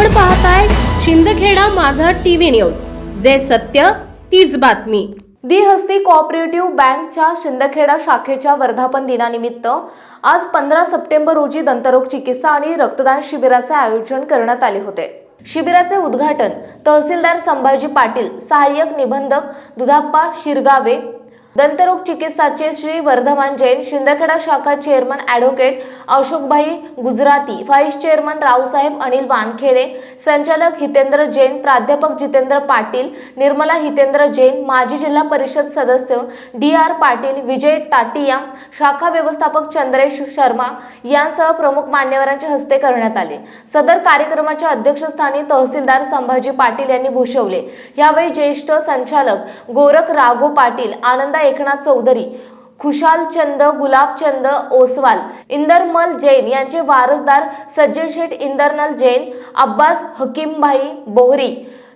आपण पाहताय शिंदखेडा माझा टीव्ही न्यूज. जे सत्य तीच बातमी. दी हस्ती कोऑपरेटिव्ह बँकच्या शिंदखेडा शाखेच्या वर्धापन दिनानिमित्त आज पंधरा सप्टेंबर रोजी दंतरोग चिकित्सा आणि रक्तदान शिबिराचे आयोजन करण्यात आले होते. शिबिराचे उद्घाटन तहसीलदार संभाजी पाटील सहाय्यक निबंधक दुधाप्पा शिरगावे दंतरोग चिकित्साचे श्री वर्धमान जैन शिंदखेडा शाखा chairman advocate Ashokbhai Gujarati vice chairman Raosaheb Anil Wankhede संचालक हितेंद्र जैन प्राध्यापक जितेंद्र पाटील निर्मला हितेंद्र जैन माजी जिल्हा परिषद सदस्य डी आर पाटील विजय टाटिया शाखा व्यवस्थापक चंद्रेश शर्मा यांसह प्रमुख मान्यवरांच्या हस्ते करण्यात आले. सदर कार्यक्रमाच्या अध्यक्षस्थानी तहसीलदार संभाजी पाटील यांनी भूषवले. यावेळी ज्येष्ठ संचालक गोरख राघो पाटील आनंदा एकनाथ चौधरी खुशालचंद गुलाबचंद ओसवाल इंदरमल जैन यांचे वारसदार सज्जन शेठ इंदरनल जैन अब्बास हकीमभाई बोहरी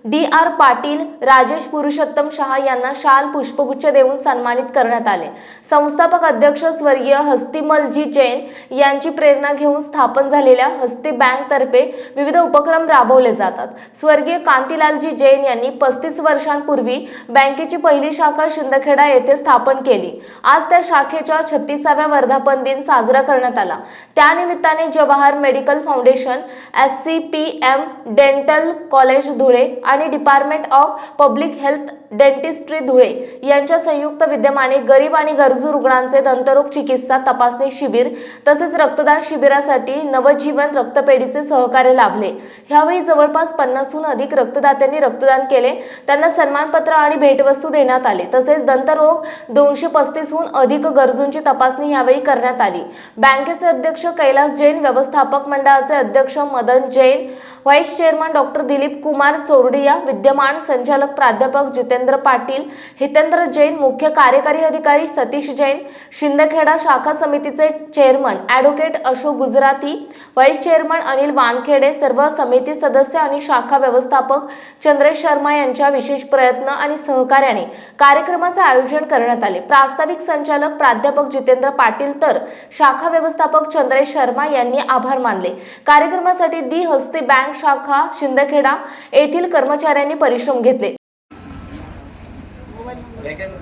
डी आर पाटील राजेश पुरुषोत्तम शहा यांना शाल पुष्पगुच्छ देऊन सन्मानित करण्यात आले. संस्थापक अध्यक्ष स्वर्गीय हस्तिमलजी जैन यांची प्रेरणा घेऊन स्थापन झालेल्या हस्ती बँक तर्फे विविध उपक्रम राबवले जातात. स्वर्गीय कांतीलालजी जैन यांनी पस्तीस वर्षांपूर्वी बँकेची पहिली शाखा शिंदखेडा येथे स्थापन केली. आज त्या शाखेच्या छत्तीसाव्या वर्धापन दिन साजरा करण्यात आला. त्यानिमित्ताने Jawahar medical foundation S C P M dental college Dhule आणि department of public health dentistry Dhule यांच्या संयुक्त विद्यमाने गरीब आणि गरजू रुग्णांचे दंतरोग चिकित्सा तपासणी शिबिर तसेच रक्तदान शिबिरासाठी नवजीवन रक्तपेढीचे सहकार्य लाभले. यावेळी जवळपास पन्नासहून अधिक रक्तदात्यांनी रक्तदान केले. त्यांना सन्मानपत्र आणि भेटवस्तू देण्यात आले. तसेच दंतरोग दोनशे पस्तीसहून अधिक गरजूंची तपासणी यावेळी करण्यात आली. बँकेचे अध्यक्ष कैलास जैन व्यवस्थापक मंडळाचे अध्यक्ष Madan Jain vice chairman doctor Dilip Kumar Chordi Chordiya विद्यमान संचालक प्राध्यापक जितेंद्र पाटील हितेंद्र जैन मुख्य कार्यकारी अधिकारी सतीश जैन शिंदखेडा शाखा समितीचे chairman advocate Ashok Gujarati vice chairman Anil Wankhede सर्व समिती सदस्य आणि शाखा व्यवस्थापक चंद्रेश शर्मा यांच्या विशेष प्रयत्न आणि सहकार्याने कार्यक्रमाचे आयोजन करण्यात आले. प्रास्ताविक संचालक प्राध्यापक जितेंद्र पाटील तर शाखा व्यवस्थापक चंद्रेश शर्मा यांनी आभार मानले. कार्यक्रमासाठी दी हस्ती बँक शाखा शिंदखेडा येथील कर्म कर्मचाऱ्यांनी परिश्रम घेतले.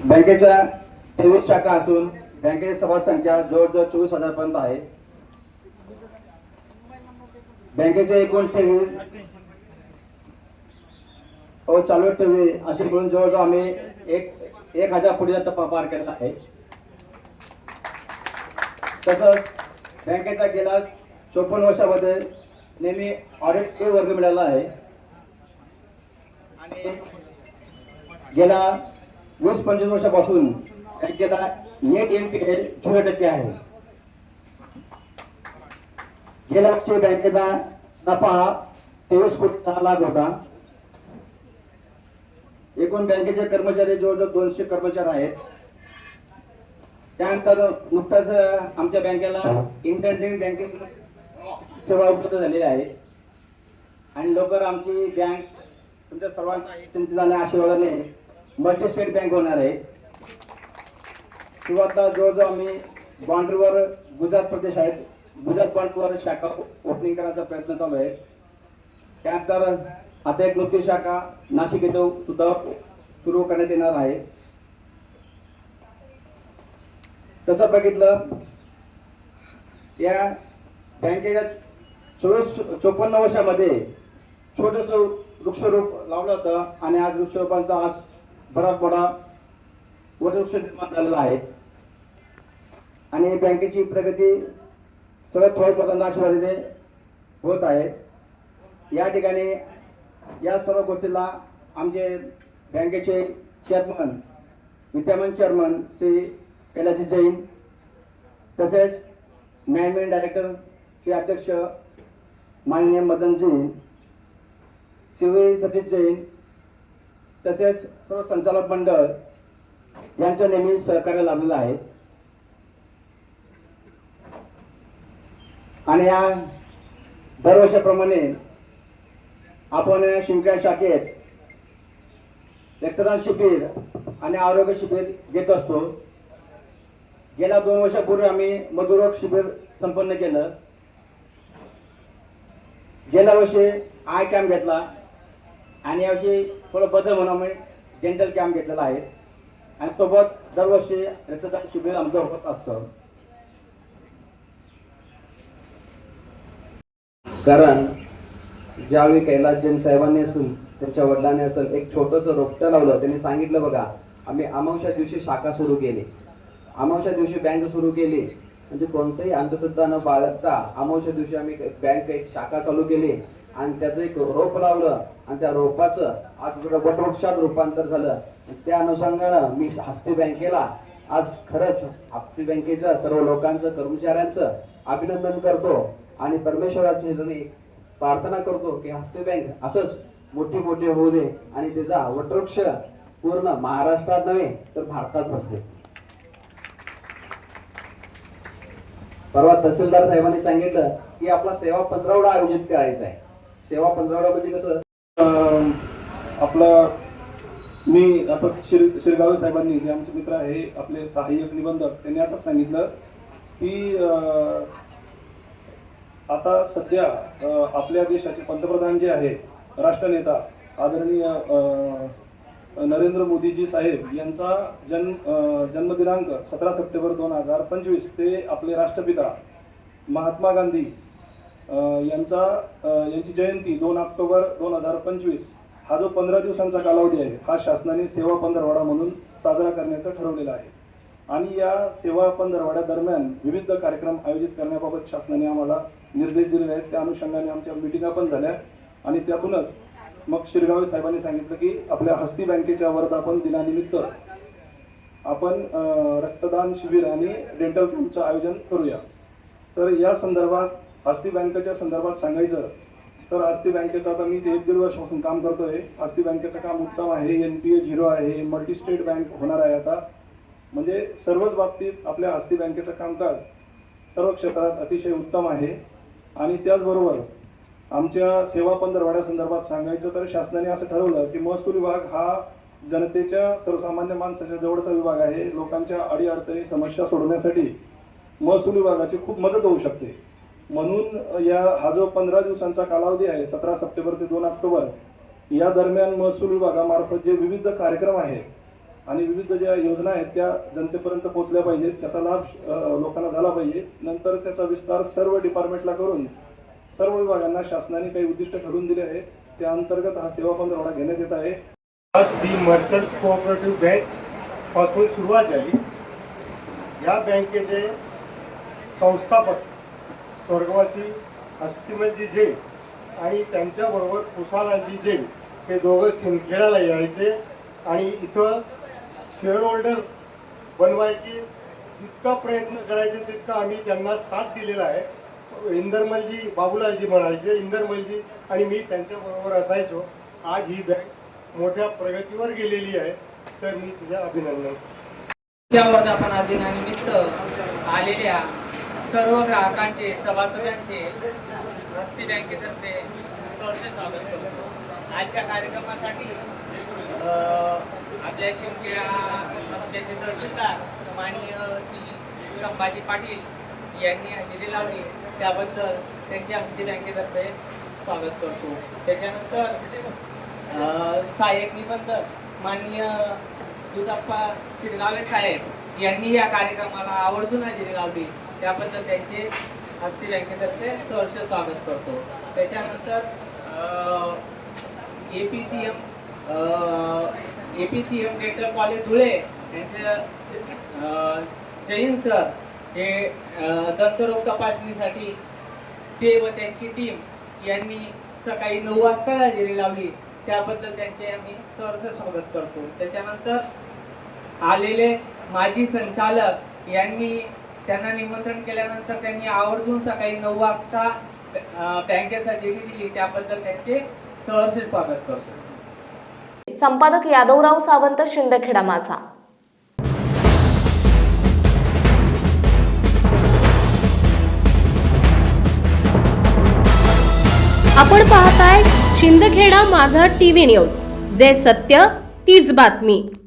बँकेच्या तेवीस शाखा असून बँकेची सभा संख्या जवळजवळ चोवीस हजार पर्यंत आहे. बँकेचे एकूण ठेवी व चालू ठेवी असे मिळून जवळजवळ आम्ही एक एक हजार कोटीचा टप्पा पार करत आहे. तसंच बँकेचा गेल्या चोपन्न वर्षामध्ये नेहमी ऑडिट ए वर्ग मिळाला आहे. गेल्या वीस पंचवीस वर्षापासून बँकेला नेट एन पी हे झिरो टक्के आहे. गेल्या वर्षी बँकेचा नफा तेवीस कोटी दहा लाख होता. एकूण बँकेचे कर्मचारी जवळजवळ दोनशे कर्मचारी आहेत. त्यानंतर नुकताच आमच्या बँकेला इंटरनेट बँकिंग सेवा उपलब्ध झालेली आहे. आणि लवकर आमची बँक तुमच्या सर्वांचा तुमच्या जाण्या आशीर्वादाने मल्टी स्टेट बँक होणार आहे. सुरुवातला जवळजवळ आम्ही बाउंड्रीवर गुजरात प्रदेश आहेत. गुजरात बाउंड्रीवर शाखा ओपनिंग करायचा प्रयत्न चालू आहे. त्यानंतर आता एक नृत्य शाखा नाशिक येथे सुद्धा सुरू करण्यात येणार आहे. तसं बघितलं या बँकेच्या चोवीस चोपन्न वर्षामध्ये छोटंसं वृक्षरोप लावलं होतं आणि आज वृक्षरोपांचा आज बराच मोठा वटवृक्ष निर्माण झालेला आहे. आणि बँकेची प्रगती सगळ्यात थोड्या पदांना आशीर्वादीने होत आहे. या ठिकाणी या सर्व गोष्टीला आमचे बँकेचे चेअरमन विद्यमान चेअरमन श्री कैलाशी जैन तसेच मॅनेजमेंट डायरेक्टरचे अध्यक्ष माननीय मदन जैन सतीश जैन तसेच सर्व संचालक मंडळ यांच्या नेहमी सहकार्य लाभलेलं आहे. आणि या दरवर्षाप्रमाणे आपण शिंका शाखेत रक्तदान शिबिर आणि आरोग्य शिबिर घेत असतो. गेल्या दोन वर्षापूर्वी आम्ही मधुरोग शिबिर संपन्न केलं. गेल्या वर्षी आय कॅम्प घेतला. आणि यावर्षी थोडं बदल म्हणून डेंटल कॅम्प घेतलेला आहे. आणि सोबत दरवर्षी रक्तदान शिबिर आमचं होत असतं. कारण ज्यावेळी कैलास जैन साहेबांनी असून त्यांच्या वडिलांनी असेल एक छोटंसं रोपटं लावलं त्यांनी सांगितलं बघा आम्ही अमावश्या दिवशी शाखा सुरू केली. अमावश्या दिवशी बँक सुरू केली. म्हणजे कोणतंही अंधश्रद्धा न बाळगता अमावश्या दिवशी आम्ही बँक एक शाखा चालू केली. आणि त्याचं एक रोप लावलं आणि त्या रोपाचं आज वटवृक्षात रूपांतर झालं. त्या अनुषंगानं मी हस्ती बँकेला आज खरंच हस्ती बँकेच्या सर्व लोकांचं कर्मचाऱ्यांचं अभिनंदन करतो आणि परमेश्वराची प्रार्थना करतो की हस्ती बँक असंच मोठी मोठी होऊ दे आणि त्याचा वटवृक्ष पूर्ण महाराष्ट्रात नव्हे तर भारतात बसले. परवा तहसीलदार साहेबांनी सांगितलं की आपला सेवा पंधरावडा आयोजित करायचा आहे. सेवा पंधरवडा म्हणजे कसं आपला आपलं मी आता शिर शिरगावे साहेबांनी जे आमचे मित्र आहे आपले सहाय्यक निबंधक त्यांनी आता सांगितलं की आता सध्या आपल्या देशाचे पंतप्रधान जे आहे राष्ट्रनेता आदरणीय नरेंद्र मोदीजी साहेब यांचा जन्म जन्मदिनांक सतरा सप्टेंबर दोन हजार पंचवीस ते आपले राष्ट्रपिता महात्मा गांधी यांचा यांची जयंती दोन ऑक्टोबर दोन हजार पंचवीस. हा जो पंधरा दिवसांचा कालावधी आहे हा शासनाने सेवा पंधरवडा म्हणून साजरा करण्याचं ठरवलेला आहे. आणि या सेवा पंधरवाड्या दरम्यान विविध कार्यक्रम आयोजित करण्याबाबत शासनाने आम्हाला निर्देश दिलेले आहेत. त्या अनुषंगाने आमच्या मिटिंगा पण झाल्या. आणि त्यातूनच मग शिरगावे साहेबांनी सांगितलं की आपल्या हस्ती बँकेच्या वर्धापन दिनानिमित्त आपण रक्तदान शिबिर आणि डेंटल कॅम्पचं आयोजन करूया. तर या संदर्भात आस्ती बँकेच्या संदर्भात सांगायचं तर आस्ती बँकेचं आता मी एक दीड वर्षापासून काम करतोय. आस्ती बँकेचं काम उत्तम आहे एन पी ए झिरो आहे मल्टी स्टेट बँक होणार आहे आता. म्हणजे सर्वच बाबतीत आपल्या आस्ती बँकेचं कामकाज सर्व क्षेत्रात अतिशय उत्तम आहे. आणि त्याचबरोबर आमच्या सेवा पंधरवाड्यासंदर्भात सांगायचं तर शासनाने असं ठरवलं की महसूल विभाग हा जनतेच्या सर्वसामान्य माणसाच्या जवळचा विभाग आहे. लोकांच्या अडीअडचणी समस्या सोडवण्यासाठी महसूल विभागाची खूप मदत होऊ शकते. म्हणून या हा जो पंधरा दिवसांचा कालावधी आहे सतरा सप्टेंबर ते दोन ऑक्टोबर या दरम्यान महसूल विभागामार्फत जे विविध कार्यक्रम आहेत आणि विविध ज्या योजना आहेत त्या जनतेपर्यंत पोहोचल्या पाहिजेत त्याचा लाभ लोकांना झाला पाहिजे. नंतर त्याचा विस्तार सर्व डिपार्टमेंटला करून सर्व विभागांना शासनाने काही उद्दिष्ट ठरवून दिले आहेत. त्या अंतर्गत हा सेवा पंधरवडा घेण्यात येत आहे. आज दी मर्चंट्स कोऑपरेटिव्ह बँकपासून सुरुवात झाली. या बँकेचे संस्थापक स्वर्गवासी अस्थिमजी जैन आणि त्यांच्याबरोबर कुसालाजी जैन हे दोघं सिंदखेडाला यायचे. आणि इथं शेअर होल्डर बनवायची. जितका प्रयत्न करायचे तितका आम्ही त्यांना साथ दिलेला आहे. इंदरमलजी बाबूलालजी म्हणायचे इंदरमलजी आणि मी त्यांच्याबरोबर असायचो. आज ही बँक मोठ्या प्रगतीवर गेलेली आहे. तर मी तुझ्या अभिनंदन या वर्धापन दिनानिमित्त आलेल्या सर्व ग्राहकांचे सभासदांचे रस्ते बँकेतर्फे सहर्ष स्वागत करतो. आजच्या कार्यक्रमासाठी आपल्या शिवखेडा तहसीलदार माननीय श्री संभाजी पाटील यांनी हजेरी लावली. त्याबद्दल त्यांच्या हस्ती बँकेतर्फे स्वागत करतो. त्याच्यानंतर सहाय्यक निबंधक माननीय दुधाप्पा शिरगावे साहेब यांनी या कार्यक्रमाला आवर्जून हजेरी लावली त्याबद्दल त्यांचे हस्ती बँकेतर्फे सहर्ष स्वागत करतो. त्याच्यानंतर A P C M A P C M dental college Dhule यांचे जैन सर हे दत्तरोग दंतरोग तपासणीसाठी ते व त्यांची टीम यांनी सकाळी नऊ वाजता हजेरी लावली त्याबद्दल त्यांचे आम्ही सहर्ष स्वागत करतो. त्याच्यानंतर आलेले माजी संचालक यांनी त्यांना निमंत्रण केल्यानंतर त्यांनी आवर्जून सकाळी नऊ वाजता बँकेचा बँकेत दिली. त्याबद्दल त्यांचे सहर्ष स्वागत करतो. संपादक यादवराव सावंत शिंदखेडा माझा. आपण पाहताय शिंदखेडा माझा टीव्ही न्यूज जे सत्य तीच बातमी.